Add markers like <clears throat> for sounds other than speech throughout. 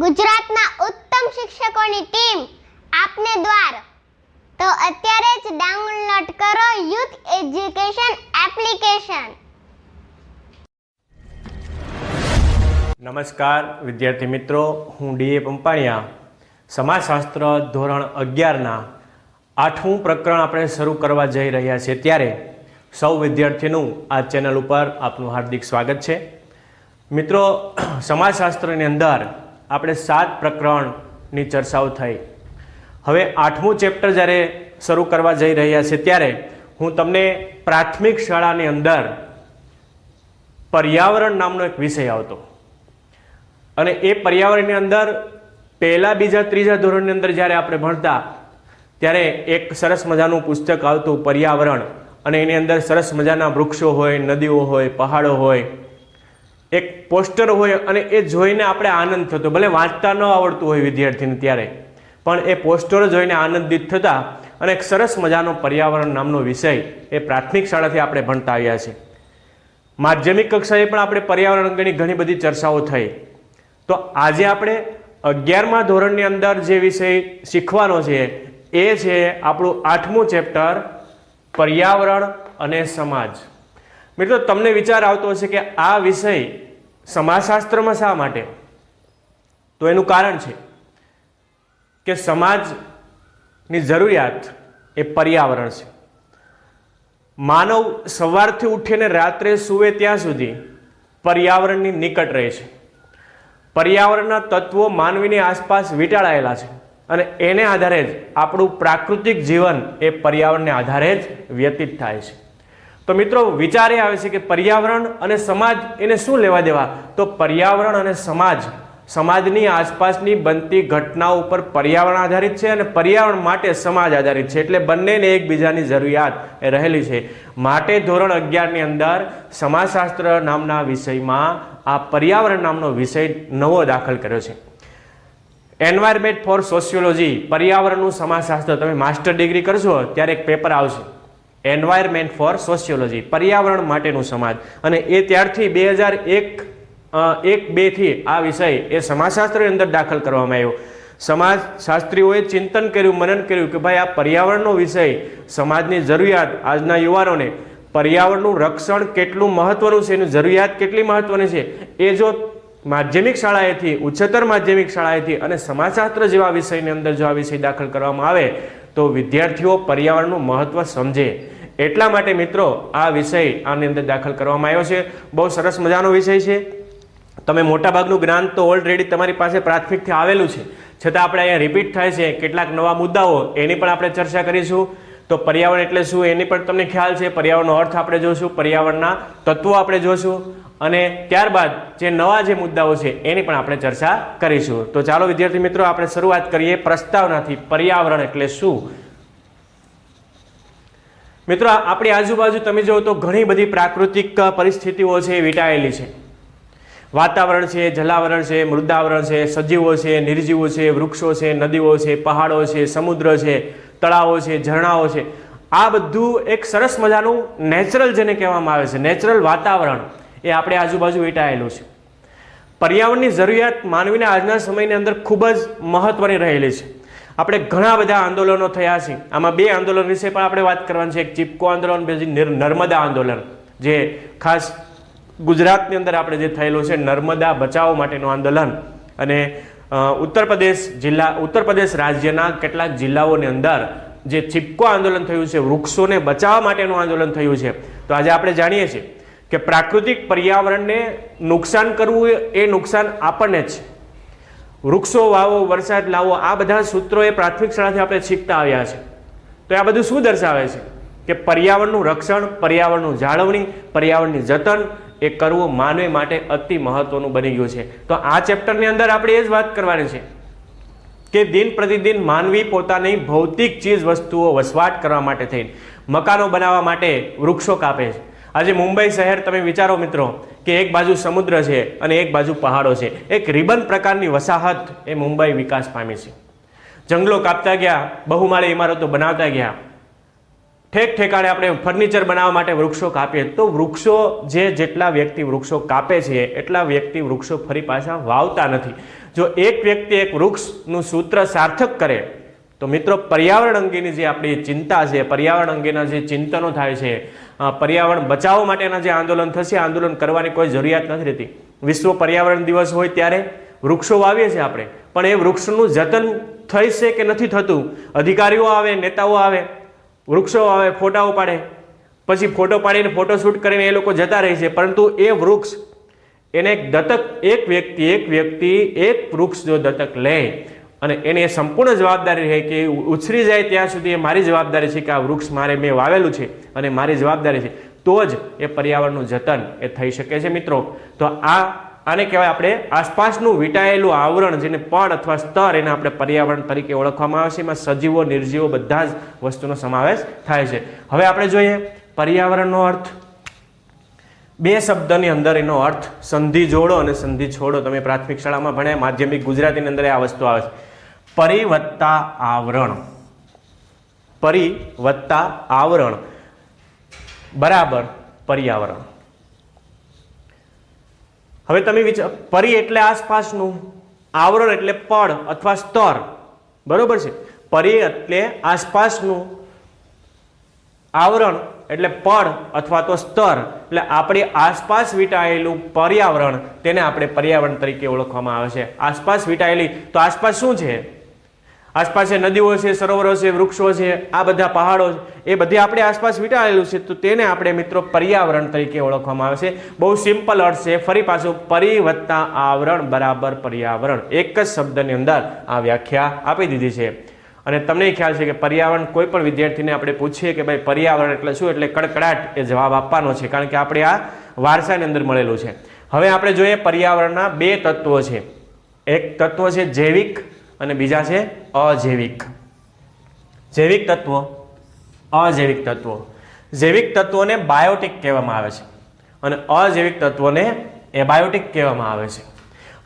ગુજરાતના ઉત્તમ શિક્ષકોની ટીમ આપને દ્વાર. તો અત્યારે જ ડાઉનલોડ કરો યુથ એજ્યુકેશન એપ્લિકેશન. નમસ્કાર, વિદ્યાર્થી મિત્રો, હું ડીએ પંપાણિયા. સમાજશાસ્ત્ર ધોરણ અગિયારના આઠમું પ્રકરણ આપણે શરૂ કરવા જઈ રહ્યા છીએ ત્યારે સૌ વિદ્યાર્થીનું આ ચેનલ ઉપર આપનું હાર્દિક સ્વાગત છે. મિત્રો, સમાજશાસ્ત્રની અંદર આપણે સાત પ્રકરણની ચર્ચાઓ થઈ. હવે આઠમું ચેપ્ટર જ્યારે શરૂ કરવા જઈ રહ્યા છે ત્યારે હું તમને પ્રાથમિક શાળાની અંદર પર્યાવરણ નામનો એક વિષય આવતો. અને એ પર્યાવરણની અંદર પહેલા, બીજા, ત્રીજા ધોરણની અંદર જ્યારે આપણે ભણતા, ત્યારે એક સરસ મજાનું પુસ્તક આવતું, પર્યાવરણ. અને એની અંદર સરસ મજાના વૃક્ષો હોય, નદીઓ હોય, પહાડો હોય એક પોસ્ટર હોય અને એ જોઈને આપણે આનંદ થતો. ભલે વાંચતા ન આવડતું હોય વિદ્યાર્થીને ત્યારે, પણ એ પોસ્ટરો જોઈને આનંદિત થતા અને એક સરસ મજાનો પર્યાવરણ નામનો વિષય એ પ્રાથમિક શાળાથી આપણે ભણતા આવ્યા છે માધ્યમિક કક્ષાએ પણ આપણે પર્યાવરણ અંગેની ઘણી બધી ચર્ચાઓ થઈ. તો આજે આપણે અગિયારમા ધોરણની અંદર જે વિષય શીખવાનો છે એ છે આપણું આઠમું ચેપ્ટર પર્યાવરણ અને સમાજ. મિત્રો, તમને વિચાર આવતો હશે કે આ વિષય સમાજશાસ્ત્રમાં શા માટે? તો એનું કારણ છે કે સમાજની જરૂરિયાત એ પર્યાવરણ છે. માનવ સવારથી ઉઠીને રાત્રે સૂવે ત્યાં સુધી પર્યાવરણની નિકટ રહે છે. પર્યાવરણના તત્વો માનવીની આસપાસ વીંટાળાયેલા છે અને એને આધારે જ આપણું પ્રાકૃતિક જીવન એ પર્યાવરણને આધારે જ વ્યતીત થાય છે. તો મિત્રો વિચાર આવે છે કે પર્યાવરણ અને સમાજ એને શું લેવા દેવા? તો પર્યાવરણ અને સમાજ. સમાજની આસપાસની બનતી ઘટનાઓ ઉપર પર્યાવરણ આધારિત છે અને પર્યાવરણ માટે સમાજ આધારિત છે. એટલે બંનેને એકબીજાની જરૂરિયાત એ રહેલી છે. માટે ધોરણ અગિયારની અંદર સમાજશાસ્ત્ર નામના વિષયમાં આ પર્યાવરણ નામનો વિષય નવો દાખલ કર્યો છે. એન્વાયરમેન્ટ ફોર સોશિયોલોજી પર્યાવરણનું સમાજશાસ્ત્ર. તમે માસ્ટર ડિગ્રી કરશો, ત્યારે એક પેપર આવશે. એન્વાયરમેન્ટ ફોર સોશિયોલોજી પર્યાવરણ માટેનું સમાજ. અને એ ત્યારથી બે હજાર એક એક બેથી આ વિષય એ સમાજશાસ્ત્રની અંદર દાખલ કરવામાં આવ્યો. સમાજશાસ્ત્રીઓએ ચિંતન કર્યું, મનન કર્યું કે ભાઈ આ પર્યાવરણનો વિષય, સમાજની જરૂરિયાત, આજના યુવાનોને પર્યાવરણનું રક્ષણ કેટલું મહત્વનું છે, એની જરૂરિયાત કેટલી મહત્વની છે, એ જો માધ્યમિક શાળાએથી, ઉચ્ચતર માધ્યમિક શાળાએથી અને સમાજશાસ્ત્ર જેવા વિષયની અંદર જો આ વિષય દાખલ કરવામાં આવે, તો વિદ્યાર્થીઓ પર્યાવરણનું મહત્વ સમજે. એટલા માટે મિત્રો આ વિષય આની અંદર દાખલ કરવામાં આવ્યો છે. બહુ સરસ મજાનો વિષય છે. તમે મોટાભાગનું જ્ઞાન તો ઓલરેડી તમારી પાસે પ્રાથમિકથી આવેલું છે. છતાં આપણે અહીંયા રિપીટ થાય છે કેટલાક નવા મુદ્દાઓ, એની પણ આપણે ચર્ચા કરીશું. તો પર્યાવરણ એટલે શું એની પણ તમને ખ્યાલ છે. પર્યાવરણનો અર્થ આપણે જોશું, પર્યાવરણના તત્વો આપણે જોશું. અને ત્યારબાદ જે નવા જે મુદ્દાઓ છે એની પણ આપણે ચર્ચા કરીશું. તો ચાલો વિદ્યાર્થી મિત્રો, આપણે શરૂઆત કરીએ પ્રસ્તાવનાથી. પર્યાવરણ એટલે શું? મિત્રો, આપણી આજુબાજુ તમે જુઓ તો ઘણી બધી પ્રાકૃતિક પરિસ્થિતિઓ છે એ વીંટાયેલી છે. વાતાવરણ છે, જલાવરણ છે, મૃદાવરણ છે, સજીવો છે, નિર્જીવો છે, વૃક્ષો છે, નદીઓ છે, પહાડો છે, સમુદ્ર છે, તળાવો છે, ઝરણાઓ છે. આ બધું એક સરસ મજાનું નેચરલ જેને કહેવામાં આવે છે, નેચરલ વાતાવરણ એ આપણે આજુબાજુ વીંટાયેલું છે. પર્યાવરણની જરૂરિયાત માનવીને આજના સમયની અંદર ખૂબ જ મહત્વની રહેલી છે. આપણે ઘણા બધા આંદોલનો થયા છે. આમાં બે આંદોલન વિશે પણ આપણે વાત કરવાની છે. એક ચીપકો આંદોલન, બીજી નર્મદા આંદોલન. જે ખાસ ગુજરાતની અંદર આપણે જે થયેલું છે, નર્મદા બચાવ માટેનું આંદોલન. અને ઉત્તર પ્રદેશ જિલ્લા ઉત્તર પ્રદેશ રાજ્યના કેટલાક જિલ્લાઓની અંદર જે ચીપકો આંદોલન થયું છે, વૃક્ષોને બચાવવા માટેનું આંદોલન થયું છે. તો આજે આપણે જાણીએ છીએ કે પ્રાકૃતિક પર્યાવરણને નુકસાન કરવું એ નુકસાન આપણને જ વૃક્ષો વાવો, વરસાદ લાવો, આ બધા સૂત્રો એ પ્રાથમિક શાળાથી આપણે શીખતા આવ્યા છે. તો આ બધું શું દર્શાવે છે? કે પર્યાવરણનું રક્ષણ, પર્યાવરણનું જાળવણી, પર્યાવરણની જતન એ કરવું માનવી માટે અતિ મહત્વનું બની ગયું છે. તો આ ચેપ્ટરની અંદર આપણે એ જ વાત કરવાની છે કે દિન પ્રતિદિન માનવી પોતાની ભૌતિક ચીજ વસ્તુઓ વસવાટ કરવા માટે થઈને, મકાનો બનાવવા માટે વૃક્ષો કાપે છે. આજે મુંબઈ શહેર તમે વિચારો મિત્રો કે એક બાજુ સમુદ્ર છે અને એક બાજુ પહાડો છે. એક રિબન પ્રકારની વસાહત એ મુંબઈ વિકાસ પામી છે. જંગલો કાપતા ગયા, બહુમાળી ઇમારતો બનાવતા ગયા. ઠેક ઠેકાણે આપણે ફર્નિચર બનાવવા માટે વૃક્ષો કાપીએ. તો વૃક્ષો જે જેટલા વ્યક્તિ વૃક્ષો કાપે છે, એટલા વ્યક્તિ વૃક્ષો ફરી પાછા વાવતા નથી. જો એક વ્યક્તિ એક વૃક્ષનું સૂત્ર સાર્થક કરે તો મિત્રો, પર્યાવરણ અંગેની જે આપણી ચિંતા છે, પર્યાવરણ અંગેના જે ચિંતનો થાય છે પર્યાવરણ બચાવવા માટેના જે આંદોલન થશે, આંદોલન કરવાની કોઈ જરૂરિયાત નથી રહેતી. વિશ્વ પર્યાવરણ દિવસ હોય ત્યારે વૃક્ષો વાવીએ છીએ આપણે. પણ એ વૃક્ષનું જતન થઈ છે કે નથી થતું? અધિકારીઓ આવે, નેતાઓ આવે, વૃક્ષો આવે, ફોટાઓ પાડે. પછી ફોટો પાડીને ફોટોશૂટ કરીને એ લોકો જતા રહે છે. પરંતુ એ વૃક્ષ, એને દત્તક, એક વ્યક્તિ એક વ્યક્તિ, એક વૃક્ષ જો દત્તક લે અને એને સંપૂર્ણ જવાબદારી રહે કે ઉછરી જાય ત્યાં સુધી એ મારી જવાબદારી છે કે આ વૃક્ષ મારે મેં વાવેલું છે અને મારી જવાબદારી છે. તો જ એ પર્યાવરણનું જતન એ થઈ શકે છે મિત્રો. તો આ, આને કહેવાય આપણે આસપાસનું વીંટાયેલું આવરણ જેને પડ અથવા સ્તર એને આપણે પર્યાવરણ તરીકે ઓળખવામાં આવે છે. એમાં સજીવો, નિર્જીવો બધા જ વસ્તુનો સમાવેશ થાય છે. હવે આપણે જોઈએ પર્યાવરણનો અર્થ. બે શબ્દની અંદર એનો અર્થ સંધિ જોડો અને સંધિ છોડો. તમે પ્રાથમિક શાળામાં ભણ્યા, માધ્યમિક ગુજરાતીની અંદર આ વસ્તુ આવે છે. પરી વત્તા આવરણ. પરી વત્તા આવરણ. બરાબર, પર્યાવરણ. હવે તમે વિચાર પરી એટલે આસપાસનું, આવરણ એટલે પડ અથવા સ્તર. બરોબર છે? પરી એટલે આસપાસનું, આવરણ એટલે પડ અથવા તો સ્તર. એટલે આપણી આસપાસ વીંટાયેલું પર્યાવરણ, તેને આપણે પર્યાવરણ તરીકે ઓળખવામાં આવે છે. આસપાસ વીંટાયેલી, તો આસપાસ શું છે? આસપાસ નદીઓ છે, સરોવરો છે, વૃક્ષો છે, આ બધા પહાડો છે, એ બધી આપણે આસપાસ વીંટાયેલું છે, તો તેને આપણે મિત્રો પર્યાવરણ તરીકે ઓળખવામાં આવે છે. બહુ સિમ્પલ અર્થ છે, ફરી પાછું પરિવત્તા આવરણ બરાબર પર્યાવરણ. એક જ શબ્દની અંદર આ વ્યાખ્યા આપી દીધી છે. અને તમને ખ્યાલ છે કે પર્યાવરણ કોઈ પણ વિદ્યાર્થીને આપણે પૂછીએ કે ભાઈ પર્યાવરણ એટલે શું, એટલે કડકડાટ એ જવાબ આપવાનો છે, કારણ કે આપણે આ વારસાની અંદર મળેલું છે. હવે આપણે જોઈએ પર્યાવરણના બે તત્વો છે. એક તત્વ છે જૈવિક અને બીજા છે અજૈવિક. જૈવિક તત્વો. અજૈવિક તત્વો. જૈવિક તત્વોને બાયોટિક કહેવામાં આવે છે અને અજૈવિક તત્વોને એબાયોટિક કહેવામાં આવે છે.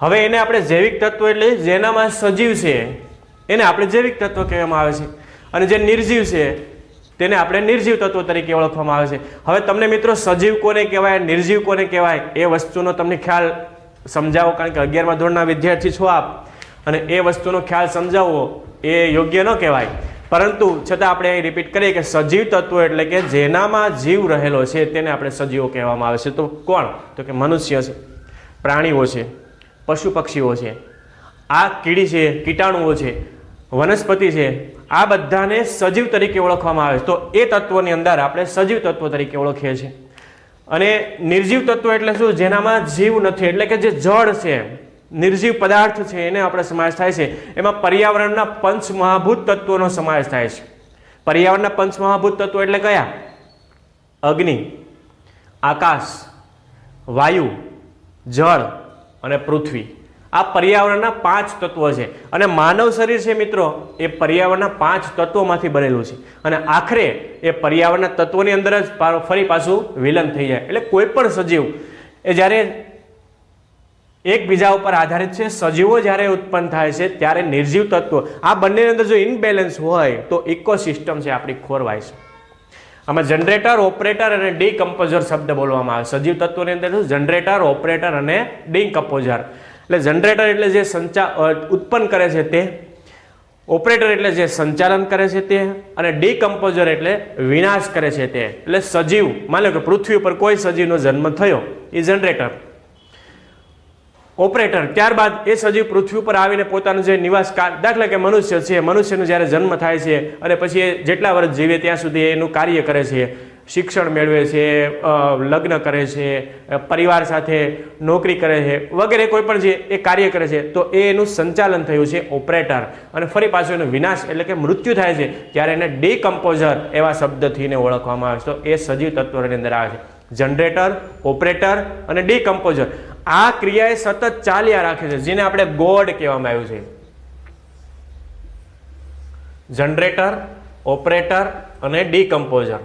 હવે એને આપણે જૈવિક તત્વો એટલે જેનામાં સજીવ છે, એને આપણે જૈવિક તત્વ કહેવામાં આવે છે. અને જે નિર્જીવ છે, તેને આપણે નિર્જીવ તત્વો તરીકે ઓળખવામાં આવે છે. હવે તમને મિત્રો સજીવ કોને કહેવાય, નિર્જીવ કોને કહેવાય, એ વસ્તુનો તમને ખ્યાલ સમજાવો, કારણ કે અગિયારમાં ધોરણના વિદ્યાર્થી છો આપ. અને એ વસ્તુનો ખ્યાલ સમજાવવો એ યોગ્ય ન કહેવાય. પરંતુ છતાં આપણે અહીં રિપીટ કરીએ કે સજીવ તત્વો એટલે કે જેનામાં જીવ રહેલો છે તેને આપણે સજીવો કહેવામાં આવે છે. તો કોણ? તો કે મનુષ્ય છે, પ્રાણીઓ છે પશુ પક્ષીઓ છે, આ કીડી છે, કીટાણુઓ છે, વનસ્પતિ છે, આ બધાને સજીવ તરીકે ઓળખવામાં આવે છે. તો એ તત્વોની અંદર આપણે સજીવ તત્વો તરીકે ઓળખીએ છીએ. અને નિર્જીવ તત્વ એટલે શું? જેનામાં જીવ નથી. એટલે કે જે જળ છે નિર્જીવ પદાર્થ છે એને આપણે સમાવેશ થાય છે. એમાં પર્યાવરણના પંચ મહાભૂત તત્વોનો સમાવેશ થાય છે. પર્યાવરણના પંચ મહાભૂત તત્વો એટલે કયા? અગ્નિ, આકાશ, વાયુ, જળ અને પૃથ્વી. આ પર્યાવરણના પાંચ તત્વો છે. અને માનવ શરીર છે મિત્રો, એ પર્યાવરણના પાંચ તત્વોમાંથી બનેલું છે. અને આખરે એ પર્યાવરણના તત્વોની અંદર જ ફરી પાછું વિલન થઈ જાય. એટલે કોઈ પણ સજીવ એ જ્યારે એકબીજા ઉપર આધારિત છે, સજીવો જ્યારે ઉત્પન્ન થાય છે, ત્યારે નિર્જીવ તત્વો. આ બંનેની અંદર જો ઇનબેલેન્સ હોય, તો ઇકોસિસ્ટમ છે આપણી ખોરવાય છે આમાં જનરેટર, ઓપરેટર અને ડીકમ્પોઝર શબ્દ બોલવામાં આવે. સજીવ તત્વોની અંદર જનરેટર, ઓપરેટર અને ડીકમ્પોઝર. એટલે જનરેટર એટલે જે સંચા ઉત્પન્ન કરે છે તે, ઓપરેટર એટલે જે સંચાલન કરે છે તે, અને ડીકમ્પોઝર એટલે વિનાશ કરે છે તે. એટલે સજીવ, માની લો કે પૃથ્વી ઉપર કોઈ સજીવનો જન્મ થયો, એ જનરેટર. ઓપરેટર. ત્યારબાદ એ સજીવ પૃથ્વી ઉપર આવીને પોતાનું જે નિવાસ દાખલા કે મનુષ્ય છે, મનુષ્યનો જ્યારે જન્મ થાય છે અને પછી એ જેટલા વર્ષ જીવે ત્યાં સુધી એનું કાર્ય કરે છે, શિક્ષણ મેળવે છે લગ્ન કરે છે પરિવાર સાથે નોકરી કરે છે, વગેરે કોઈ પણ જે એ કાર્ય કરે છે, તો એ એનું સંચાલન થયું છે ઓપરેટર. અને ફરી પાછું એનો વિનાશ એટલે કે મૃત્યુ થાય છે, ત્યારે એને ડીકમ્પોઝર એવા શબ્દથી એને ઓળખવામાં આવે છે. તો એ સજીવ તત્વની અંદર આવે છે. જનરેટર, ઓપરેટર અને ડીકમ્પોઝર. આ ક્રિયા એ સતત ચાલ્યા રાખે છે, જેને આપણે ગોડ કહેવામાં આવ્યું છે. જનરેટર, ઓપરેટર અને ડીકમ્પોઝર.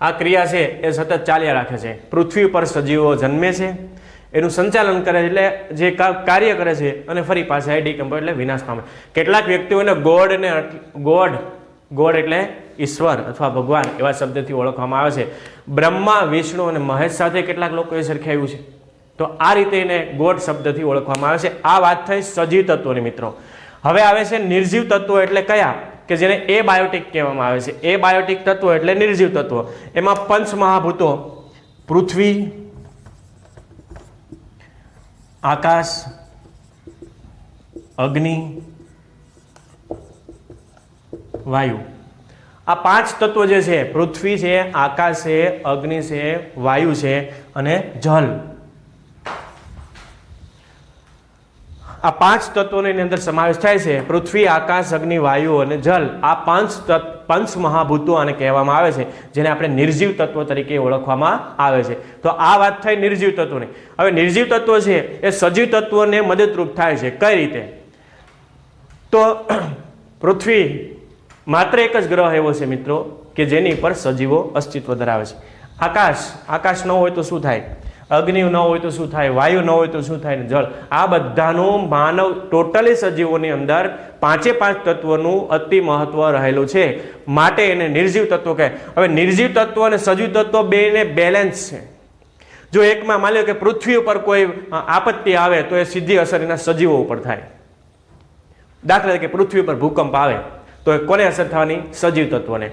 આ ક્રિયા છે, એ સતત ચાલ્યા રાખે છે. પૃથ્વી પર સજીવો જન્મે છે, એનું સંચાલન કરે એટલે જે કાર્ય કરે છે, અને ફરી પાછા એ ડીકમ્પોઝ એટલે વિનાશ પામે. કેટલાક વ્યક્તિઓને ગોડ ને ગોડ ગોડ એટલે ઈશ્વર અથવા ભગવાન એવા શબ્દથી ઓળખવામાં આવે છે. બ્રહ્મા, વિષ્ણુ અને મહેશ સાથે કેટલાક લોકોએ સરખાવ્યું છે. તો આ રીતે એને ગોડ શબ્દથી ઓળખવામાં આવે છે. આ વાત થઈ સજીવ તત્વોની મિત્રો. હવે આવે છે નિર્જીવ તત્વો એટલે કયા? કે જેને એ બાયોટિક કહેવામાં આવે છે. એ બાયોટિક તત્વો એટલે નિર્જીવ તત્વો. એમાં પંચ મહાભૂતો, પૃથ્વી, આકાશ, અગ્નિ, વાયુ. આ પાંચ તત્વો જે છે, પૃથ્વી છે, આકાશ છે, અગ્નિ છે, વાયુ છે અને જલ. આ પાંચ તત્વોની અંદર સમાવેશ થાય છે. પૃથ્વી, આકાશ, અગ્નિ, વાયુ અને જલ. આ પાંચ તત્વ, પંચ મહાભૂતો આને કહેવામાં આવે છે, જેને આપણે નિર્જીવ તત્વો તરીકે ઓળખવામાં આવે છે. તો આ વાત થઈ નિર્જીવ તત્વોની. હવે નિર્જીવ તત્વો છે, એ સજીવ તત્વોને મદદરૂપ થાય છે. કઈ રીતે? તો <clears throat> પૃથ્વી માત્ર એક જ ગ્રહ એવો છે મિત્રો, કે જેની પર સજીવો અસ્તિત્વ ધરાવે છે. આકાશ આકાશ ન હોય તો શું થાય? અગ્નિ ન હોય તો શું થાય? વાયુ ન હોય તો શું થાય? ને જળ. આ બધાનું માનવ ટોટલી સજીવોની અંદર પાંચે પાંચ તત્વોનું અતિ મહત્વ રહેલું છે. માટે એને નિર્જીવ તત્વ કહે. હવે નિર્જીવ તત્વ અને સજીવ તત્વ બેને બેલેન્સ છે. જો એકમાં માની લો કે પૃથ્વી ઉપર કોઈ આપત્તિ આવે તો એ સીધી અસર એના સજીવો ઉપર થાય. દાખલા તરીકે પૃથ્વી ઉપર ભૂકંપ આવે તો એ કોને અસર થવાની? સજીવ તત્વોને.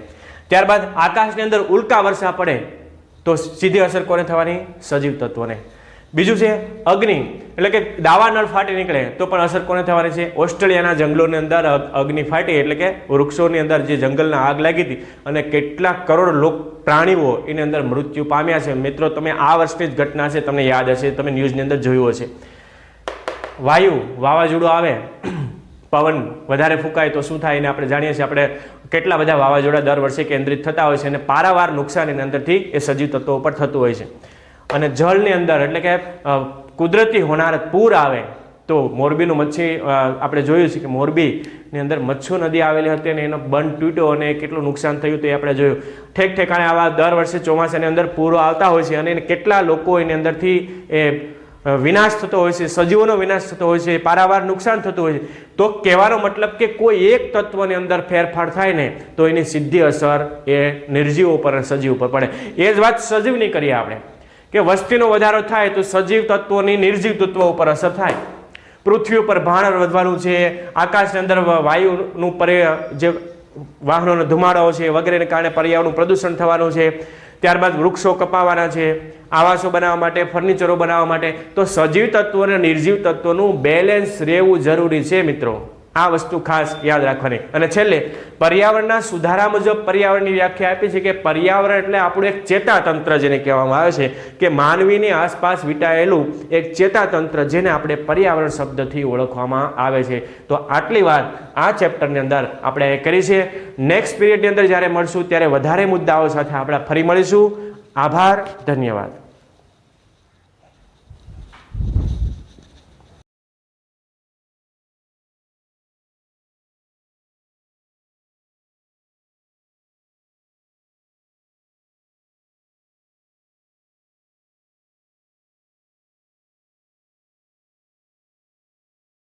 ત્યારબાદ આકાશની અંદર ઉલ્કા વર્ષા પડે તો સીધી અસર કોને થવાની? સજીવ તત્વોને. બીજું છે અગ્નિ. એટલે કે દાવા નળ ફાટી નીકળે તો પણ અસર કોને થવાની છે? ઓસ્ટ્રેલિયાના જંગલોની અંદર અગ્નિ ફાટી એટલે કે વૃક્ષોની અંદર જે જંગલના આગ લાગી હતી અને કેટલાક કરોડ લોક, પ્રાણીઓ એની અંદર મૃત્યુ પામ્યા છે. મિત્રો, તમે આ વર્ષની જ ઘટના છે, તમને યાદ હશે, તમે ન્યૂઝની અંદર જોયું હશે. વાયુ વાવાઝોડું આવે. પવન વધારે ફૂંકાય તો શું થાય એને આપણે જાણીએ છીએ. આપણે કેટલા બધા વાવાઝોડા દર વર્ષે કેન્દ્રિત થતા હોય છે અને પારાવાર નુકસાન એની અંદરથી એ સજીવ તત્વો ઉપર થતું હોય છે. અને જળની અંદર એટલે કે કુદરતી હોનારત પૂર આવે તો મોરબીનું મચ્છી આપણે જોયું છે કે મોરબીની અંદર મચ્છુ નદી આવેલી હતી અને એનો બંધ તૂટ્યો અને કેટલું નુકસાન થયું તે આપણે જોયું. ઠેક ઠેકાણે આવા દર વર્ષે ચોમાસાની અંદર પૂરો આવતા હોય છે અને કેટલા લોકો એની અંદરથી એ વિનાશ થતો હોય છે, સજીવોનો વિનાશ થતો હોય છે, પારાવાર નુકસાન થતું હોય છે, તો કહેવાનો મતલબ કે કોઈ એક તત્વની અંદર ફેરફાર થાય ને, તો એની સીધી અસર એ નિર્જીવ અને સજીવ ઉપર પડે. એ જ વાત સજીવની કરીએ આપણે. કે વસ્તીનો વધારો થાય તો સજીવ તત્વોની નિર્જીવ તત્વો ઉપર અસર થાય. પૃથ્વી ઉપર ભાણ વધવાનું છે, આકાશની અંદર વાયુનું પરે જે વાહનોનો ધુમાડો છે, વગેરેને કારણે પર્યાવરણનું પ્રદૂષણ થવાનું છે ત્યારબાદ વૃક્ષો કપાવાના છે, આવાસો બનાવવા માટે, ફર્નિચરો બનાવવા માટે. તો સજીવ તત્વો અને નિર્જીવ તત્વોનું બેલેન્સ રહેવું જરૂરી છે મિત્રો. આ વસ્તુ ખાસ યાદ રાખવાની. અને છેલ્લે, પર્યાવરણના સુધારા મુજબ પર્યાવરણની વ્યાખ્યા આપી છે કે પર્યાવરણ એટલે આપણું એક ચેતાતંત્ર જેને કહેવામાં આવે છે, કે માનવીની આસપાસ વીંટાયેલું એક ચેતાતંત્ર જેને આપણે પર્યાવરણ શબ્દથી ઓળખવામાં આવે છે. તો આટલી વાત આ ચેપ્ટરની અંદર આપણે કરી છે. નેક્સ્ટ પીરિયડની અંદર જ્યારે મળશું, ત્યારે વધારે મુદ્દાઓ સાથે આપણે ફરી મળીશું. આભાર, ધન્યવાદ.